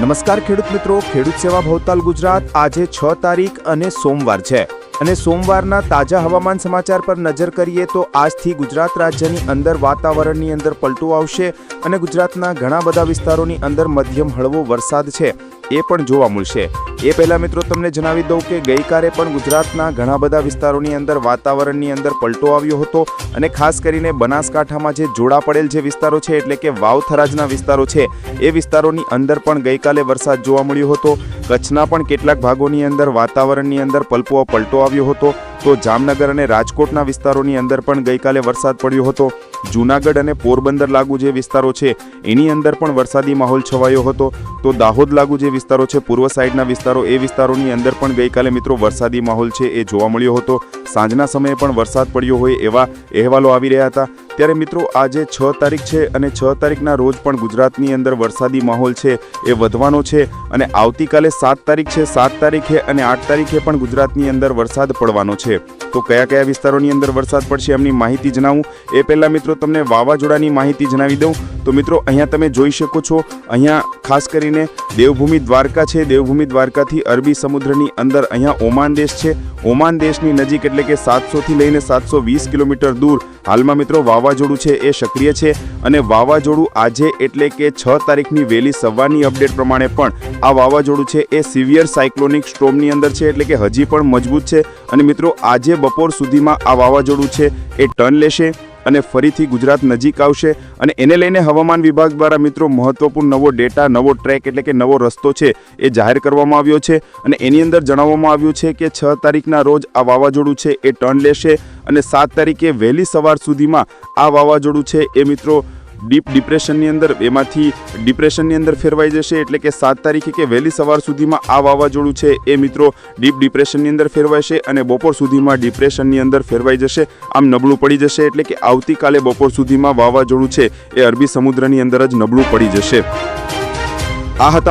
નમસ્કાર ખેડૂત મિત્રો, ખેડૂત સેવા ભવતાલ ગુજરાત આજે છ તારીખ અને સોમવાર છે. અને સોમવારના તાજા હવામાન સમાચાર પર નજર કરીએ તો આજથી ગુજરાત રાજ્યની અંદર વાતાવરણની અંદર પલટો આવશે અને ગુજરાતના ઘણા બધા વિસ્તારોની અંદર મધ્યમ હળવો વરસાદ છે. એ પણ જોવા મળશે. એ પહેલાં મિત્રો તમને જણાવી દઉં કે ગઈકાલે પણ ગુજરાતના ઘણા બધા વિસ્તારોની અંદર વાતાવરણની અંદર પલટો આવ્યો હતો અને ખાસ કરીને બનાસકાંઠામાં જે જોડા પડેલ જે વિસ્તારો છે, એટલે કે વાવથરાજના વિસ્તારો છે, એ વિસ્તારોની અંદર પણ ગઈકાલે વરસાદ જોવા મળ્યો હતો. કચ્છના પણ કેટલાક ભાગોની અંદર વાતાવરણની અંદર પલપો પલટો આવ્યો હતો. તો જામનગર અને રાજકોટના વિસ્તારોની અંદર પણ ગઈકાલે વરસાદ પડ્યો હતો. જૂનાગઢ અને પોરબંદર લાગુ જે વિસ્તારો છે, એની અંદર પણ વરસાદી માહોલ છવાયો હતો. તો દાહોદ લાગુ જે વિસ્તારો છે, પૂર્વ સાઈડના વિસ્તારો, એ વિસ્તારોની અંદર પણ ગઈકાલે મિત્રો વરસાદી માહોલ છે એ જોવા મળ્યો હતો. સાંજના સમયે પણ વરસાદ પડ્યો હોય એવા અહેવાલો આવી રહ્યા હતા. ત્યારે મિત્રો આજે છ તારીખ છે અને છ તારીખના રોજ પણ ગુજરાતની અંદર વરસાદી માહોલ છે એ વધવાનો છે અને આવતીકાલે સાત તારીખ છે, સાત તારીખે અને આઠ તારીખે પણ ગુજરાતની અંદર વરસાદ પડવાનો છે. તો કયા કયા વિસ્તારોની અંદર વરસાદ પડશે એમની માહિતી જણાવું. એ પહેલાં મિત્રો તમને વાવાઝોડાની માહિતી જણાવી દઉં. તો મિત્રો અહીંયા તમે જોઈ શકો છો, અહીંયા ખાસ કરીને દેવભૂમિ દ્વારકા છે. દેવભૂમિ દ્વારકાથી અરબી સમુદ્રની અંદર અહીંયા ઓમાન દેશ છે. ઓમાન દેશની નજીક એટલે કે સાતસોથી લઈને સાતસો વીસ કિલોમીટર દૂર. હાલમાં મિત્રો વાવાઝોડું છે એ સક્રિય છે અને વાવાઝોડું આજે એટલે કે છ તારીખની વહેલી સવારની અપડેટ પ્રમાણે પણ આ વાવાઝોડું છે એ સિવિયર સાયક્લોનિક સ્ટ્રોમની અંદર છે એટલે કે હજી પણ મજબૂત છે. અને મિત્રો, આજે બપોર સુધીમાં આ વાવાઝોડું છે એ ટર્ન લેશે. અને ફરીથી ગુજરાત નજીક આવશે અને એને લઈને હવામાન વિભાગ દ્વારા મિત્રો મહત્વપૂર્ણ નવો ડેટા, નવો ટ્રેક એટલે કે નવો રસ્તો છે એ જાહેર કરવામાં આવ્યો છે અને એની અંદર જણાવવામાં આવ્યું છે કે છ તારીખના રોજ આ વાવાઝોડું છે એ ટર્ન લેશે અને સાત તારીખે વહેલી સવાર સુધીમાં આ વાવાઝોડું છે એ મિત્રો ડીપ ડિપ્રેશનની અંદર, એમાંથી ડિપ્રેશનની અંદર ફેરવાઈ જશે એટલે કે સાત તારીખે કે વહેલી સવાર સુધીમાં આ વાવાઝોડું છે એ મિત્રો ડીપ ડિપ્રેશનની અંદર ફેરવાશે અને બપોર સુધીમાં ડિપ્રેશનની અંદર ફેરવાઈ જશે. આમ નબળું પડી જશે એટલે કે આવતીકાલે બપોર સુધીમાં વાવાઝોડું છે એ અરબી સમુદ્રની અંદર જ નબળું પડી જશે. આ હતા